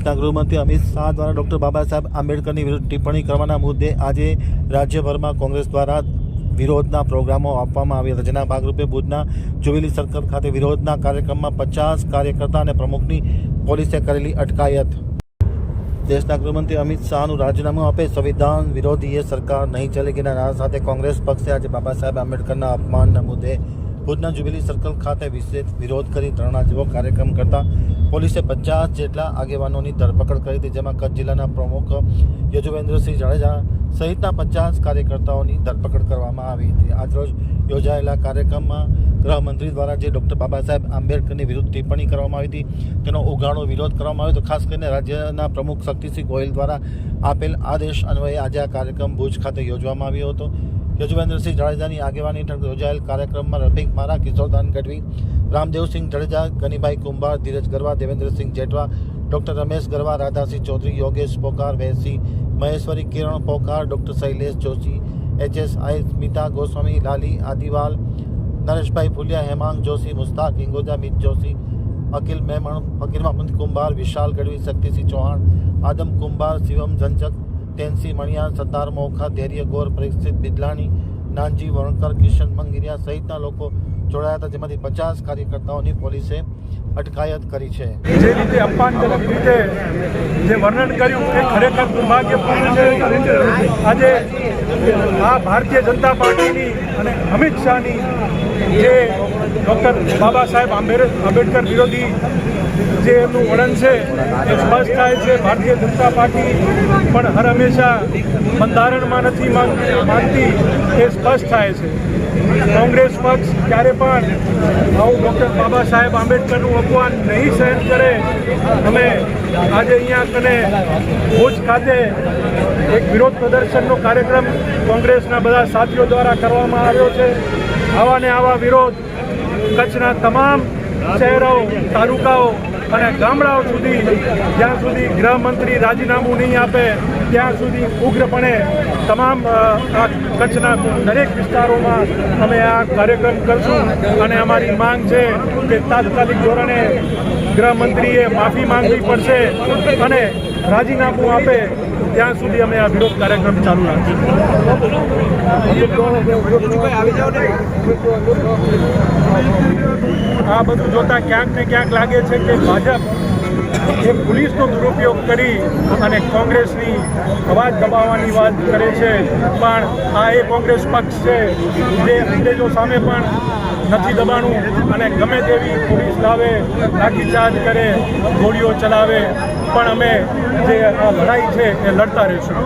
દેશના ગૃહમંત્રી અમિત શાહ દ્વારા ડૉક્ટર બાબા સાહેબ આંબેડકરની વિરુદ્ધ ટિપ્પણી કરવાના મુદ્દે આજે રાજ્યભરમાં કોંગ્રેસ દ્વારા વિરોધના પ્રોગ્રામો આપવામાં આવ્યા હતા, જેના ભાગરૂપે ભુજના જુબિલી સર્કલ ખાતે વિરોધના કાર્યક્રમમાં પચાસ કાર્યકર્તા અને પ્રમુખની પોલીસે કરેલી અટકાયત. દેશના ગૃહમંત્રી અમિત શાહનું રાજીનામું આપે સંવિધાન વિરોધીએ સરકાર નહીં ચલેગીના નારા સાથે કોંગ્રેસ પક્ષે આજે બાબા સાહેબ આંબેડકરના અપમાનના મુદ્દે ભુજના જુબિલી સર્કલ ખાતે વિશેષ વિરોધ કરી ધરણા જેવો કાર્યક્રમ કરતા પોલીસે પચાસ જેટલા આગેવાનોની ધરપકડ કરી હતી, જેમાં કચ્છ જિલ્લાના પ્રમુખ યજુવેન્દ્રસિંહ જાડેજા સહિતના પચાસ કાર્યકર્તાઓની ધરપકડ કરવામાં આવી હતી. આજરોજ યોજાયેલા કાર્યક્રમમાં ગૃહમંત્રી દ્વારા જે ડૉક્ટર બાબા સાહેબ આંબેડકરની વિરુદ્ધ ટિપ્પણી કરવામાં આવી હતી, તેનો ઉઘાડો વિરોધ કરવામાં આવ્યો હતો. ખાસ કરીને રાજ્યના પ્રમુખ શક્તિસિંહ ગોયલ દ્વારા આપેલ આદેશ અન્વયે આજે આ કાર્યક્રમ ભુજ ખાતે યોજવામાં આવ્યો હતો. યજુવેન્દ્રસિંહ જાડેજાની આગેવાની હેઠળ યોજાયેલ કાર્યક્રમમાં રફીક મારા, Kishordan Gadhvi, Ramdevsinh Jadeja, Ganibhai Kumbhar, Dhiraj Garva, Devendrasinh Jethva, doctor Ramesh Garva, Radhasinh Chaudhary, Yogesh Pokar, વેસી, Maheshwari Kiran Pokar, doctor Shailesh Joshi H S I Smita Goswami, Lali Adiwal, Nareshbhai Fuliya Hemang Joshi, Mustak Ingoja Mit Joshi, Akil Memon Fakir Kumbhar, Vishal Gadhvi, Shaktisinh Chauhan, Adam કુંભાર, શિવમ ઝંઝક તેનસિંહ મણિયા સત્તાર મોખા, ધૈર્ય ગોર પરીક્ષિત બિદલાણી, નાનજી વણકર, કિશન મંગીરિયા સહિતના લોકો જોડાયા હતા, જેમાંથી પચાસ કાર્યકર્તાઓની પોલીસે અટકાયત કરી છે. જે રીતે અપમાનજનક રીતે જે વર્ણન કર્યું એ ખરેખર દુર્ભાગ્યપૂર્ણ છે. આજે આ ભારતીય જનતા પાર્ટીની અને અમિત શાહની જે ડૉક્ટર બાબા સાહેબ આંબેડ, આંબેડકર વિરોધી જે એમનું વર્ણન છે, એ સ્પષ્ટ થાય છે. ભારતીય જનતા પાર્ટી પણ હર હંમેશા બંધારણમાં નથી માનતી એ સ્પષ્ટ થાય છે. કોંગ્રેસ પક્ષ ક્યારે પણ આવું ડૉક્ટર બાબા સાહેબ આંબેડકરનું અપમાન નહીં સહન કરે, અમે આજે અહીંયા કને ભુજ ખાતે એક વિરોધ પ્રદર્શનનો કાર્યક્રમ કોંગ્રેસના બધા સાથીઓ દ્વારા કરવામાં આવ્યો છે. આવા ને આવા વિરોધ કચ્છના તમામ શહેરો, તાલુકાઓ અને ગામડાઓ સુધી, જ્યાં સુધી ગૃહમંત્રી રાજીનામું નહીં આપે, ત્યાં સુધી ઉગ્રપણે તમામ આ કચ્છના દરેક વિસ્તારોમાં અમે આ કાર્યક્રમ કરશું. અને અમારી માંગ છે કે તાત્કાલિક ધોરણે ગૃહમંત્રીએ માફી માંગવી પડશે અને રાજીનામું આપે, ત્યાં સુધી અમે આ વિરોધ કાર્યક્રમ ચાલુ રાખીશું. આ બધું જોતા ક્યાંક ને ક્યાંક લાગે છે કે ભાજપ એ પોલીસનો દુરુપયોગ કરી અને કોંગ્રેસની અવાજ દબાવવાની વાત કરે છે, પણ આ એ કોંગ્રેસ પક્ષ છે, જે અંગ્રેજો સામે પણ નથી દબાણું અને ગમે તેવી પોલીસ લાવે લાઠીચાર્જ કરે, ગોળીઓ ચલાવે, પણ અમે જે આ લડાઈ છે એ લડતા રહીશું.